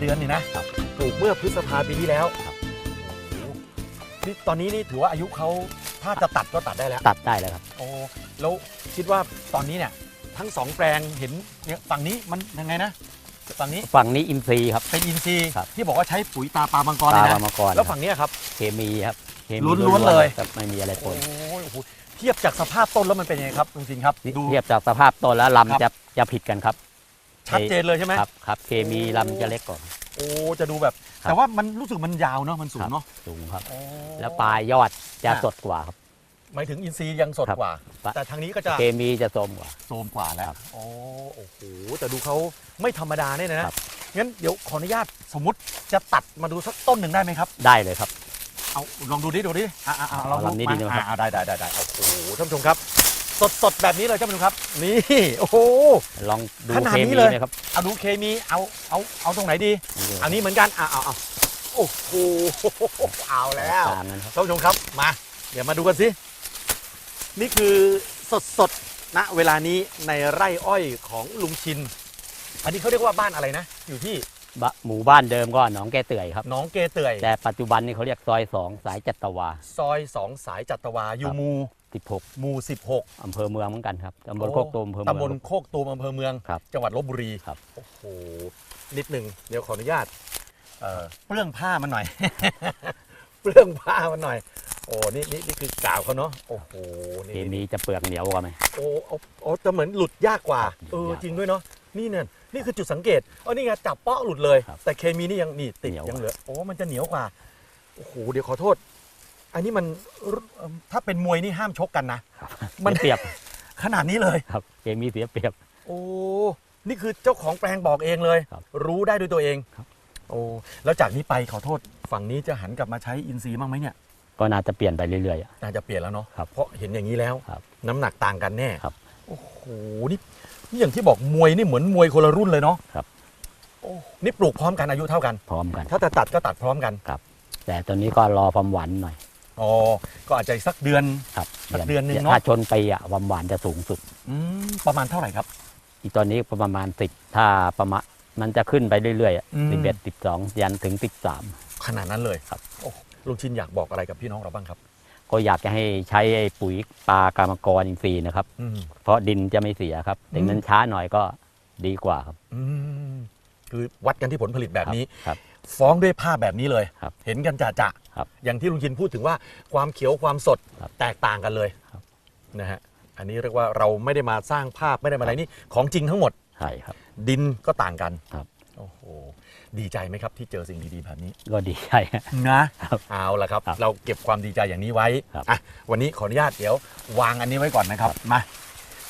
ที่บอกว่า8เดือนนี่นะครับปลูกเมื่อพฤษภาปีที่แล้วครับโอ้โหนี่ตอนนี้นี่ถือว่าอายุเขาถ้าจะตัดก็ตัดได้แล้ว ตัดได้แล้วครับ โอ้แล้วคิดว่าตอนนี้เนี่ยทั้งสองแปลงเห็นเนี่ยฝั่งนี้มันยังไงนะฝั่งนี้ฝั่งนี้อินทรีย์ครับเป็นอินทรีย์ครับที่บอกว่าใช้ปุ๋ยตาปลามังกรตาเลยปลานะมังกรแล้วฝั่งเนี้ยครับเคมีครับเคมีล้วนๆเลยครับไม่มีอะไรปโอ้นยโอ้โหเทียบจากสภาพต้นแล้วมันเป็นยังไงครับลุงจินครับดูเทียบจากสภาพต้นแล้วครับลำจะจะผิดกันครับ ชัดเจนเลยใช่ไหมครับครับเคมีลำจะเล็กกว่า โอ้จะดูแบบ ครับ แต่ว่ามันรู้สึกมันยาวเนาะมันสูคงรับเนาะสูงครับโอ้แล้วปลายยอดจะอะสดกว่าครับ หมายถึงอินทรีย์ยังสดครับ กว่าปะแต่ทางนี้ก็จะเคมีจะโทรมกว่า โซมกว่าแล้วครับโอ้โอ้โหแต่ดูเขาไม่ธรรมดาเนี่ยนะ ครับ งั้นเดี๋ยวขออนุญาตสมมติจะตัดมาดูสักต้นหนึ่งได้ไหมครับ ได้เลยครับ เอาลองดูดิดูดิอ่าอ่าลองเอาลำนี้ดีไหมครับ อ่าได้ได้ได้ได้โอ้โหท่านผู้ชมครับ สดสดแบบนี้เลยท่านผู้ชมครับ นี่โอ้โห ลองดูขนาดเคนี้มีเลยไหมครับ เอาดูเคมีเอาเอาเอาตรงไหนดี อันนี้เหมือนกันอ่าเอาเอาโอ้โหเอาแล้วตามนั้นครับ ท่านผู้ชมครับมา เดี๋ยวมาดูกันสิ นี่คือสดสดๆณเวลานี้ในไร่อ้อยของลุงชิน อันนี้เขาเรียกว่าบ้านอะไรนะ อยู่ที่บะหมู่บ้านเดิมก็หนองแก่เตื่อยครับ หนองเกเตื่อยแต่ปัจจุบันนี้เขาเรียกซอยสองสายจัตวา ซอยสองสายจัตวาอยู่หมู่ 16 หมู่ 16อำเภอเมืองเหมือนกันครับตำบลโอ้โคกตูมอำเภอเมืตำบอลงโคกตูมอำเภอเมือง ครับจังหวัดลบบุรีครับ โอ้โห นิดหนึ่งเดี๋ยวขออนุญาตเอ่อเปลื้องผ้ามันหน่อย เปลื้องผ้ามันหน่อย โอ้ นี่นี่นี่คือกาวเขาเนาะ โอ้โหเคนี่มีจะเปลือกเหนียวกว่าไหม โอ้โอ้โอ้จะเหมือนหลุดยากกว่าครับเออหลุดยากจริงด้วยเนาะ นี่เนี่ย นี่คือจุดสังเกตเออนี่ไงจับเปาะหลุดเลย ครับแต่เคมีนี่ยังนี่ติดเหนียว ยังเหลือ โอ้ มันจะเหนียวกว่า โอ้โห เดี๋ยวขอโทษ อันนี้มันเอิ่มถ้าเป็นมวยนี่ห้ามชกกันนะ มันเสียเปรียบขนาดนี้เลยครับเคมีเสียเปรียบ โอ้นี่คือเจ้าของแปลงบอกเองเลยครับรู้ได้ด้วยตัวเองครับ โอ้แล้วจากนี้ไปขอโทษฝั่งนี้จะหันกลับมาใช้อินทรีย์บ้างไหมเนี่ย ก็น่าจะเปลี่ยนไปเรื่อยๆอะน่าจะเปลี่ยนแล้วเนาะครับเพราะเห็นอย่างนี้แล้วครับน้ำหนักต่างกันแน่ครับโอ้โหนี่นี่อย่างที่บอกมวยนี่เหมือนมวยคนละรุ่นเลยเนาะครับโอ้นี่ปลูกพร้อมกันอายุเท่ากัน พร้อมกัน ถ้าจะตัดก็ตัดพร้อมกันแต่ตอนนี้ก็รอความหวานหน่อย อ๋อก็อาจจะอีกสักเดือนครับสักเดือนหนึ่งเนอะถ้าชนปีอะความหวานจะสูงสุดอืมประมาณเท่าไหร่ครับ อีกตอนนี้ประมาณสิบถ้าประมาณมันจะขึ้นไปเรื่อยอืมๆสิบเอ็ดสิบสองยันถึงสิบสามขนาดนั้นเลยครับโอ้ลุงชินอยากบอกอะไรกับพี่น้องเราบ้างครับ ก็อยากจะให้ใช้ไอ้ปุ๋ยปลากรรมกรอินทรีย์นะครับอืมเพราะดินจะไม่เสียครับอืมถึงนั้นช้าหน่อยก็ดีกว่าครับอืมคือวัดกันที่ผลผลิตแบบนี้ครับฟ้องด้วยภาพแบบนี้เลยครับเห็นกันจะจะ ครับอย่างที่ลุงชินพูดถึงว่าความเขียวความสดครับแตกต่างกันเลยครับนะฮะอันนี้เรียกว่าเราไม่ได้มาสร้างภาพไม่ได้มาอะไรนี่ของจริงทั้งหมดใช่ครับ ดินก็ต่างกันครับโอ้โหดีใจไหมครับที่เจอสิ่งดีๆแบบนี้ก็ดีใจนะครับเอาละครับครับ เราเก็บความดีใจอย่างนี้ไว้ครับอะวันนี้ขออนุญาตเดี๋ยว วางอันนี้ไว้ก่อนนะครับมา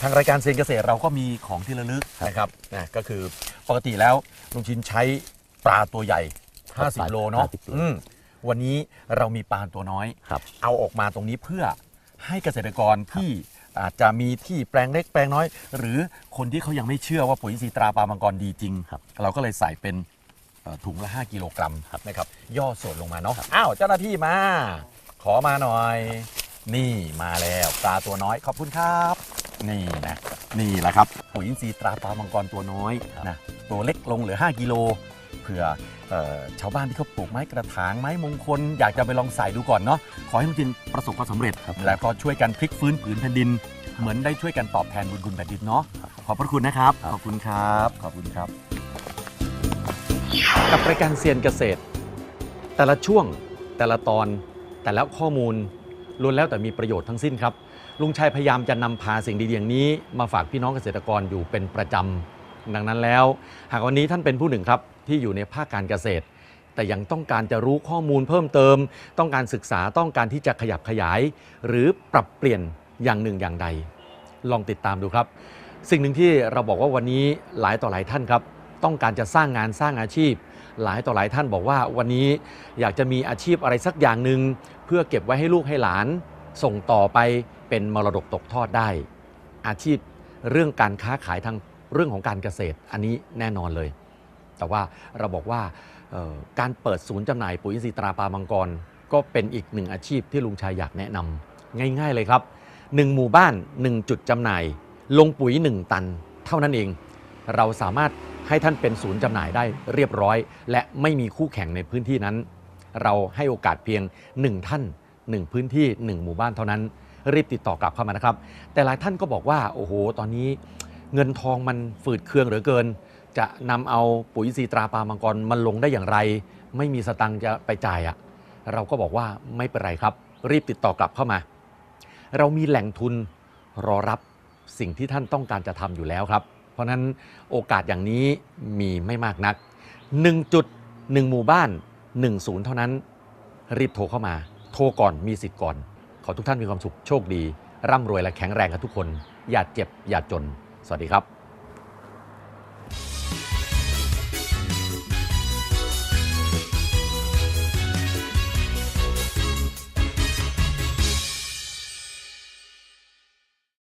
ทางรายการเซียนเกษตรเราก็มีของที่ระลึกนะครับนะก็คือปกติแล้วลุงชินใช้ปลาตัวใหญ่ 50 โลเนาะ50โลอืม วันนี้เรามีปลาตัวน้อย ครับเอาออกมาตรงนี้เพื่อให้เกษตรกรที่อาจจะมีที่แปลงเล็กแปลงน้อย หรือคนที่เขายังไม่เชื่อว่าปุ๋ยอินทรีย์ตราปลามังกรดีจริง ครับเราก็เลยใส่เป็นเอ่อถุงละ 5 กิโลกรัมครับนะครับ ย่อส่วนลงมาเนาะอ้าวเจ้าหน้าที่มา ขอมาหน่อย นี่มาแล้วปลาตัวน้อยขอบคุณครับ นี่นะนี่แหละครับปุ๋ยอินทรีย์ตราปลามังกรตัวน้อยนะตัวเล็กลงเหลือ 5 กิโลเผื่อเอ่อชาวบ้านที่เขาปลูกไม้กระถางไม้มงคล อยากจะไปลองใส่ดูก่อนเนาะขอให้ลุงจินประสบความสำเร็จ ครับ แล้วก็ช่วยกันพลิกฟื้นผืนแผ่นดิน เหมือนได้ช่วยกันตอบแทนบุญคุณแผ่นดินเนาะขอบพระคุณนะครับ ขอบคุณครับ ขอบคุณครับ กับรายการเซียนเกษตร แต่ละช่วงแต่ละตอน แต่ละข้อมูลล้วนแล้วแต่มีประโยชน์ทั้งสิ้นครับ ลุงชัยพยายามจะนำพาสิ่งดีๆอย่างนี้ มาฝากพี่น้องเกษตรกรอยู่เป็นประจำดังนั้นแล้ว หากวันนี้ท่านเป็นผู้หนึ่งครับ ที่อยู่ในภาคการเกษตร แต่ยังต้องการจะรู้ข้อมูลเพิ่มเติม ต้องการศึกษาต้องการที่จะขยับขยาย หรือปรับเปลี่ยนอย่างหนึ่งอย่างใด ลองติดตามดูครับ สิ่งหนึ่งที่เราบอกว่าวันนี้หลายต่อหลายท่านครับ ต้องการจะสร้างงานสร้างอาชีพ หลายต่อหลายท่านบอกว่าวันนี้อยากจะมีอาชีพอะไรสักอย่างหนึ่งเพื่อเก็บไว้ให้ลูกให้หลาน ส่งต่อไปเป็นมรดกตกทอดได้ อาชีพเรื่องการค้าขายทางเรื่องของการเกษตรอันนี้แน่นอนเลย แต่ว่าเราบอกว่าการเปิดศูนย์จำหน่ายปุ๋ยอินทรีย์ตราปลามังกร ก็เป็นอีกหนึ่งอาชีพที่ลุงชายอยากแนะนำง่าย ๆเลยครับ1หมู่บ้าน 1 จุดจำหน่าย ลงปุ๋ย 1 ตัน เท่านั้นเอง เราสามารถให้ท่านเป็นศูนย์จำหน่ายได้เรียบร้อย และไม่มีคู่แข่งในพื้นที่นั้น เราให้โอกาสเพียง 1 ท่าน 1 พื้นที่ 1 หมู่บ้านเท่านั้น รีบติดต่อกลับเข้ามานะครับ แต่หลายท่านก็บอกว่าโอ้โห ตอนนี้เงินทองมันฝืดเคืองเหลือเกิน จะนำเอาปุ๋ยอินทรีตราปลามังกรมันลงได้อย่างไร ไม่มีสตังค์จะไปจ่ายอะเราก็บอกว่าไม่เป็นไรครับ รีบติดต่อกลับเข้ามา เรามีแหล่งทุนรอรับสิ่งที่ท่านต้องการจะทำอยู่แล้วครับ เพราะฉะนั้นโอกาสอย่างนี้มีไม่มากนัก 1จุด1หมู่บ้าน 1 ศูนย์เท่านั้น รีบโทรเข้ามา โทรก่อนมีสิทธิ์ก่อน ขอทุกท่านมีความสุขโชคดี ร่ำรวยและแข็งแรงกันทุกคน อย่าเจ็บอย่าจน สวัสดีครับ